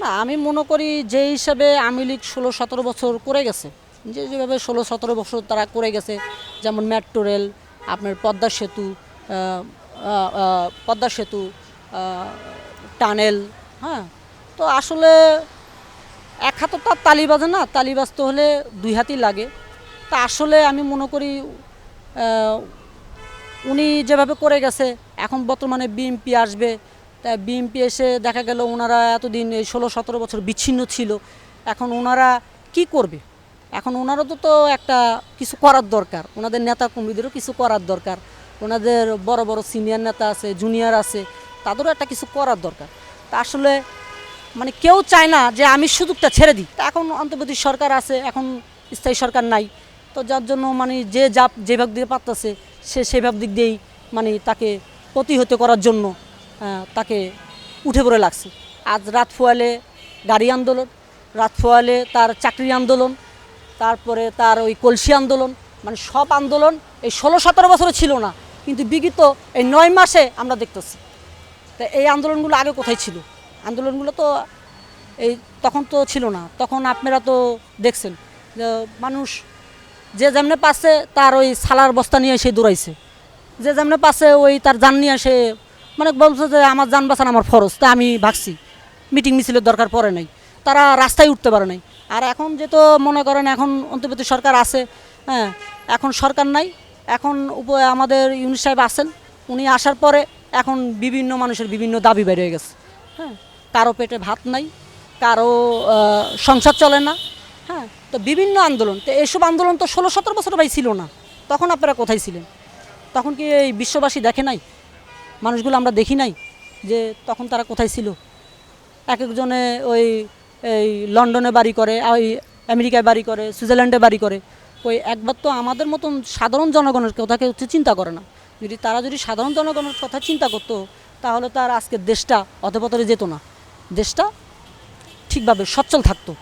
না, আমি মনে করি যে হিসাবে আওয়ামী লীগ ষোলো, সতেরো বছর করে গেছে। যে যেভাবে ষোলো, সতেরো বছর তারা করে গেছে, যেমন মেট্রো রেল, আপনার পদ্মা সেতু পদ্মা সেতু টানেল হ্যাঁ। তো আসলে এক হাতে তো আর তালি বাজে না, তালি বাজতে হলে দুই হাতই লাগে। তা আসলে আমি মনে করি উনি যেভাবে করে গেছে, এখন বর্তমানে বিএমপি আসবে তা বিএমপি এসে দেখা গেল ওনারা এতদিন এই ষোলো সতেরো বছর বিচ্ছিন্ন ছিল। এখন ওনারা কি করবে? এখন ওনারও তো তো একটা কিছু করার দরকার। ওনাদের নেতা কর্মীদেরও কিছু করার দরকার। ওনাদের বড় বড় সিনিয়র নেতা আছে জুনিয়র আছে, তাদেরও একটা কিছু করার দরকার। তা আসলে মানে কেউ চায় না যে আমি সুযোগটা ছেড়ে দিই। তা এখন অন্তর্বর্তী সরকার আছে, এখন স্থায়ী সরকার নাই। তো যার জন্য মানে যে যা যেভাবে দিকে পারতেছে, সে সেভাবে দিক দিয়েই মানে তাকে প্রতিহত করার জন্য তাকে উঠে পড়ে লাগছে। আজ রাত ফোয়ালে গাড়ি আন্দোলন, রাত ফোয়ালে তার চাকরি আন্দোলন, তারপরে তার ওই কলসি আন্দোলন মানে সব আন্দোলন এই ষোলো সতেরো বছরে ছিল না, কিন্তু বিগত এই নয় মাসে আমরা দেখতেছি। তা এই আন্দোলনগুলো আগে কোথায় ছিল? আন্দোলনগুলো তো এই তখন তো ছিল না, তখন আপনারা তো দেখছেন যে মানুষ যে যেমনে পাচ্ছে তার ওই সালার বস্তা নিয়ে সে দৌড়াইছে। যে যেমনে পাচ্ছে ওই তার যান নিয়ে সে মানে বলছে যে আমার যান বাঁচানো আমার ফরজ, তা আমি ভাগছি। মিটিং মিছিলের দরকার পড়ে নাই। তারা রাস্তায় উঠতে পারে নাই। আর এখন যে তো মনে করেন এখন অন্তর্বর্তী সরকার আছে হ্যাঁ এখন সরকার নাই। এখন উপ আমাদের ইউনিট সাহেব আছেন, উনি আসার পরে এখন বিভিন্ন মানুষের বিভিন্ন দাবি বের হয়ে গেছে। হ্যাঁ কারও পেটে ভাত নাই, কারও সংসার চলে না। হ্যাঁ তো বিভিন্ন আন্দোলন। তো এসব আন্দোলন তো ষোলো সতেরো বছর ভাই ছিল না। তখন আপনারা কোথায় ছিলেন? তখন কি এই বিশ্ববাসী দেখে নাই? মানুষগুলো আমরা দেখি নাই যে তখন তারা কোথায় ছিল। এক একজনে ওই, এই লন্ডনে বাড়ি করে, ওই আমেরিকায় বাড়ি করে, সুইজারল্যান্ডে বাড়ি করে। ওই একবার তো আমাদের মতন সাধারণ জনগণের কথা কেউ তো চিন্তা করে না। যদি তারা যদি সাধারণ জনগণের কথা চিন্তা করতো, তাহলে তার আজকের দেশটা অধপতরে যেত না। দেশটা ঠিকভাবে সচ্ছল থাকতো।